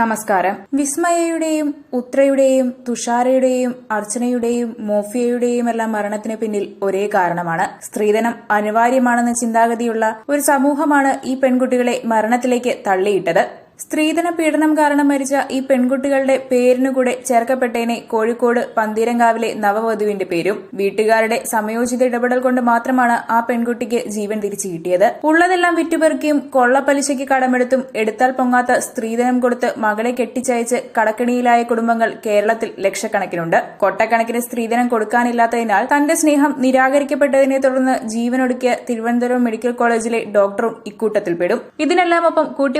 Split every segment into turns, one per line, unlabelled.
നമസ്കാരം. വിസ്മയയുടെയും ഉത്രയുടെയും തുഷാരയുടെയും അർച്ചനയുടെയും മോഫിയയുടെയും എല്ലാം മരണത്തിന് പിന്നിൽ ഒരേ കാരണമാണ്. സ്ത്രീധനം അനിവാര്യമാണെന്ന ചിന്താഗതിയുള്ള ഒരു സമൂഹമാണ് ഈ പെൺകുട്ടികളെ മരണത്തിലേക്ക് തള്ളിയിട്ടത്. സ്ത്രീധന പീഡനം കാരണം മരിച്ച ഈ പെൺകുട്ടികളുടെ പേരിനു കൂടെ ചേർക്കപ്പെട്ടേനെ കോഴിക്കോട് പന്തീരങ്കാവിലെ നവവധുവിന്റെ പേരും വീട്ടുകാരുടെ സമയോചിത ഇടപെടൽ കൊണ്ട് മാത്രമാണ് ആ പെൺകുട്ടിക്ക് ജീവൻ തിരിച്ചു കിട്ടിയത്. ഉള്ളതെല്ലാം വിറ്റുപെറുക്കിയും കൊള്ളപ്പലിശയ്ക്ക് കടമെടുത്തും എടുത്താൽ പൊങ്ങാത്ത സ്ത്രീധനം കൊടുത്ത് മകളെ കെട്ടിച്ചയച്ച് കടക്കിണിയിലായ കുടുംബങ്ങൾ കേരളത്തിൽ ലക്ഷക്കണക്കിനുണ്ട്. കൊട്ടക്കണക്കിന് സ്ത്രീധനം കൊടുക്കാനില്ലാത്തതിനാൽ തന്റെ സ്നേഹം നിരാകരിക്കപ്പെട്ടതിനെ തുടർന്ന് ജീവനൊടുക്കിയ തിരുവനന്തപുരം മെഡിക്കൽ കോളേജിലെ ഡോക്ടറും ഇക്കൂട്ടത്തിൽപ്പെടും. ഇതിനെല്ലാം ഒപ്പം കൂട്ടി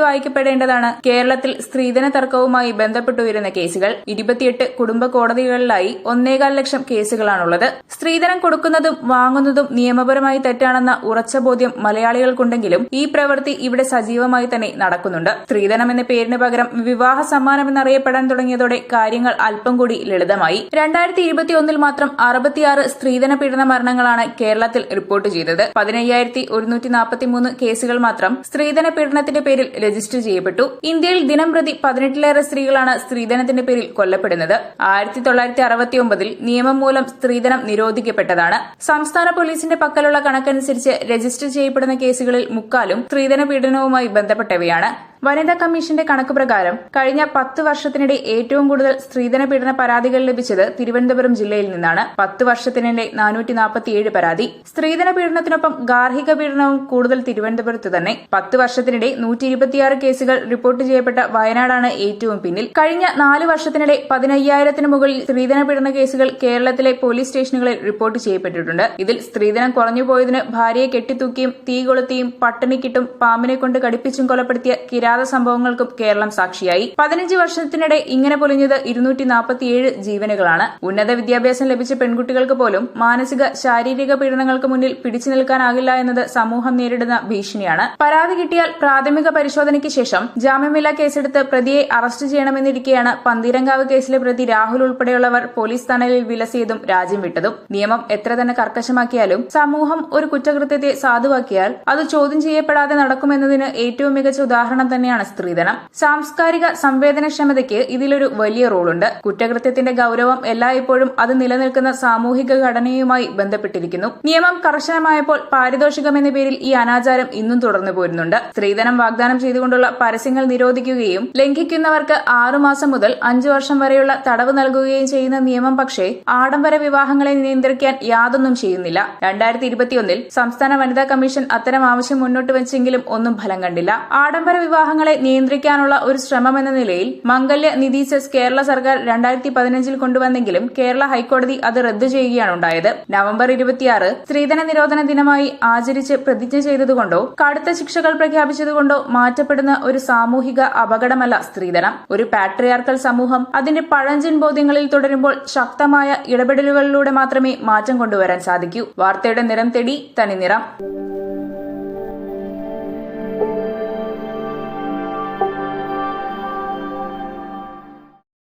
കേരളത്തിൽ സ്ത്രീധന തർക്കവുമായി ബന്ധപ്പെട്ടുയരുന്ന കേസുകൾ ഇരുപത്തിയെട്ട് കുടുംബ കോടതികളിലായി ഒന്നേകാൽ ലക്ഷം കേസുകളാണുള്ളത്. സ്ത്രീധനം കൊടുക്കുന്നതും വാങ്ങുന്നതും നിയമപരമായി തെറ്റാണെന്ന ഉറച്ച ബോധ്യം മലയാളികൾക്കുണ്ടെങ്കിലും ഈ പ്രവൃത്തി ഇവിടെ സജീവമായി തന്നെ നടക്കുന്നുണ്ട്. സ്ത്രീധനം എന്ന പേരിന് പകരം വിവാഹ സമ്മാനമെന്നറിയപ്പെടാൻ തുടങ്ങിയതോടെ കാര്യങ്ങൾ അല്പം കൂടി ലളിതമായി. രണ്ടായിരത്തി ഇരുപത്തിയൊന്നിൽ മാത്രം അറുപത്തിയാറ് സ്ത്രീധന പീഡന മരണങ്ങളാണ് കേരളത്തിൽ റിപ്പോർട്ട് ചെയ്തത്. പതിനയ്യായിരത്തി ഒരുന്നൂറ്റി നാൽപ്പത്തിമൂന്ന് കേസുകൾ മാത്രം സ്ത്രീധന പീഡനത്തിന്റെ പേരിൽ രജിസ്റ്റർ ചെയ്യപ്പെട്ടു. ഇന്ത്യയിൽ ദിനം പ്രതി പതിനെട്ടിലേറെ സ്ത്രീകളാണ് സ്ത്രീധനത്തിന്റെ പേരിൽ കൊല്ലപ്പെടുന്നത്. ആയിരത്തി തൊള്ളായിരത്തി അറുപത്തിയൊമ്പതിൽ നിയമം മൂലം സ്ത്രീധനം നിരോധിക്കപ്പെട്ടതാണ്. സംസ്ഥാന പോലീസിന്റെ പക്കലുള്ള കണക്കനുസരിച്ച് രജിസ്റ്റർ ചെയ്യപ്പെടുന്ന കേസുകളിൽ മുക്കാലും സ്ത്രീധന പീഡനവുമായി ബന്ധപ്പെട്ടവയാണ്. വനിതാ കമ്മീഷന്റെ കണക്ക് പ്രകാരം കഴിഞ്ഞ പത്ത് വർഷത്തിനിടെ ഏറ്റവും കൂടുതൽ സ്ത്രീധന പീഡന പരാതികൾ ലഭിച്ചത് തിരുവനന്തപുരം ജില്ലയിൽ നിന്നാണ്. പത്ത് വർഷത്തിനിടെ നാനൂറ്റി നാൽപ്പത്തിയേഴ് പരാതി. സ്ത്രീധന പീഡനത്തിനൊപ്പം ഗാർഹിക പീഡനവും കൂടുതൽ തിരുവനന്തപുരത്ത് തന്നെ. പത്ത് വർഷത്തിനിടെ നൂറ്റി ഇരുപത്തിയാറ് കേസുകൾ റിപ്പോർട്ട് ചെയ്യപ്പെട്ട വയനാടാണ് ഏറ്റവും പിന്നിൽ. കഴിഞ്ഞ നാല് വർഷത്തിനിടെ പതിനയ്യായിരത്തിന് മുകളിൽ സ്ത്രീധന പീഡന കേസുകൾ കേരളത്തിലെ പോലീസ് സ്റ്റേഷനുകളിൽ റിപ്പോർട്ട് ചെയ്യപ്പെട്ടിട്ടുണ്ട്. ഇതിൽ സ്ത്രീധനം കുറഞ്ഞുപോയതിന് ഭാര്യയെ കെട്ടിത്തൂക്കിയും തീ കൊളുത്തിയും പട്ടിണിക്കിട്ടും പാമ്പിനെ കൊണ്ട് കടിപ്പിച്ചും കൊലപ്പെടുത്തിയ കിരാത സംഭവങ്ങൾക്കും കേരളം സാക്ഷിയായി. പതിനഞ്ച് വർഷത്തിനിടെ ഇങ്ങനെ പൊലിഞ്ഞത് ഇരുന്നൂറ്റി നാൽപ്പത്തിയേഴ് ജീവനുകളാണ്. ഉന്നത വിദ്യാഭ്യാസം ലഭിച്ച പെൺകുട്ടികൾക്ക് പോലും മാനസിക ശാരീരിക പീഡനങ്ങൾക്ക് മുന്നിൽ പിടിച്ചു നിൽക്കാനാകില്ല എന്നത് സമൂഹം നേരിടുന്ന ഭീഷണിയാണ്. പരാതി കിട്ടിയാൽ പ്രാഥമിക പരിശോധനയ്ക്ക് ശേഷം ജാമ്യമില്ലാ കേസെടുത്ത് പ്രതിയെ അറസ്റ്റ് ചെയ്യണമെന്നിരിക്കെയാണ് പന്തീരങ്കാവ് കേസിലെ പ്രതി രാഹുൽ ഉൾപ്പെടെയുള്ളവർ പോലീസ് തണലിൽ വിലസിയതും രാജ്യം വിട്ടതും. നിയമം എത്ര തന്നെ കർക്കശമാക്കിയാലും സമൂഹം ഒരു കുറ്റകൃത്യത്തെ സാധുവാക്കിയാൽ അത് ചോദ്യം ചെയ്യപ്പെടാതെ നടക്കുമെന്നതിന് ഏറ്റവും മികച്ച ഉദാഹരണം തന്നെയാണ് സ്ത്രീധനം. സാംസ്കാരിക സംവേദനക്ഷമതയ്ക്ക് ഇതിലൊരു വലിയ റോളുണ്ട്. കുറ്റകൃത്യത്തിന്റെ ഗൌരവം എല്ലായ്പ്പോഴും അത് നിലനിൽക്കുന്ന സാമൂഹിക ഘടനയുമായി ബന്ധപ്പെട്ടിരിക്കുന്നു. നിയമം കർശനമായപ്പോൾ പാരിതോഷികം എന്ന പേരിൽ ഈ അനാചാരം ഇന്നും തുടർന്നു പോരുന്നുണ്ട്. സ്ത്രീധനം വാഗ്ദാനം ചെയ്തുകൊണ്ടുള്ള പരസ്യങ്ങൾ നിരോധിക്കുകയും ലംഘിക്കുന്നവർക്ക് ആറുമാസം മുതൽ അഞ്ചു വർഷം വരെയുള്ള തടവ് നൽകുകയും ചെയ്യുന്ന നിയമം പക്ഷേ ആഡംബര വിവാഹങ്ങളെ നിയന്ത്രിക്കാൻ യാതൊന്നും ചെയ്യുന്നില്ല. രണ്ടായിരത്തി ഇരുപത്തിയൊന്നിൽ സംസ്ഥാന വനിതാ കമ്മീഷൻ അത്തരം ആവശ്യം മുന്നോട്ട് വെച്ചെങ്കിലും ഒന്നും ഫലം കണ്ടില്ല. ആഡംബര വിവാഹങ്ങളെ നിയന്ത്രിക്കാനുള്ള ഒരു ശ്രമമെന്ന നിലയിൽ മംഗല്യ നിധി സെസ് കേരള സർക്കാർ രണ്ടായിരത്തി പതിനഞ്ചിൽ കൊണ്ടുവന്നെങ്കിലും കേരള ഹൈക്കോടതി അത് റദ്ദു ചെയ്യുകയാണ് ഉണ്ടായത്. നവംബർ ഇരുപത്തിയാറ് സ്ത്രീധന നിരോധന ദിനമായി ആചരിച്ച് പ്രതിജ്ഞ ചെയ്തതുകൊണ്ടോ കടുത്ത ശിക്ഷകൾ പ്രഖ്യാപിച്ചതുകൊണ്ടോ മാറ്റപ്പെടുന്ന ഒരു സാമൂഹിക അപകടമല്ല സ്ത്രീധനം. ഒരു പാട്രിയാർക്കൽ സമൂഹം അതിന്റെ പഴഞ്ചൻ ബോധ്യങ്ങളിൽ തുടരുമ്പോൾ ശക്തമായ ഇടപെടലുകളിലൂടെ മാത്രമേ മാറ്റം കൊണ്ടുവരാൻ സാധിക്കൂ. വാർത്തയുടെ നിറം തെടി തനി നിറം.